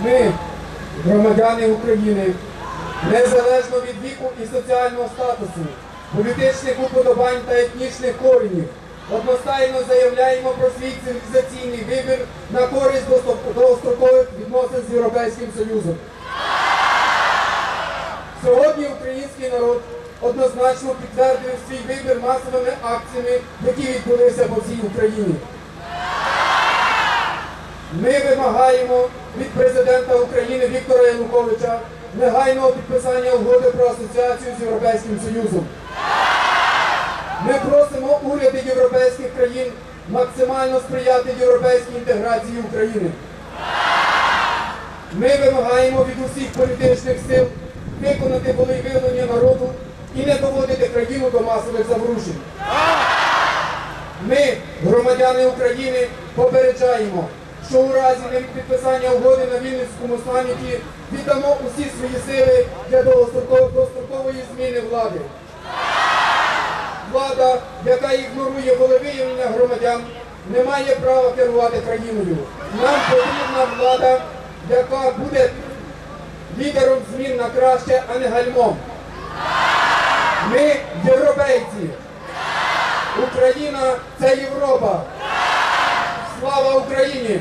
Ми, громадяни України, незалежно від віку і соціального статусу, політичних уподобань та етнічних коренів, одностайно заявляємо про свій цивілізаційний вибір на користь довгострокових відносин з Європейським Союзом. Сьогодні український народ однозначно підтвердив свій вибір масовими акціями, які відбулися по всій Україні. Ми вимагаємо від президента Януковича негайного підписання угоди про асоціацію з Європейським Союзом. Ми просимо уряди європейських країн максимально сприяти європейській інтеграції України. Ми вимагаємо від усіх політичних сил виконати волевиявлення народу і не доводити країну до масових заворушень. Ми, громадяни України, попереджаємо, що у разі непідписання угоди на Вінницькому саміті віддамо усі свої сили для дострокової зміни влади. Влада, яка ігнорує волевиявлення громадян, не має права керувати країною. Нам потрібна влада, яка буде лідером змін на краще, а не гальмом. Ми європейці. Україна це Європа. Слава Україні!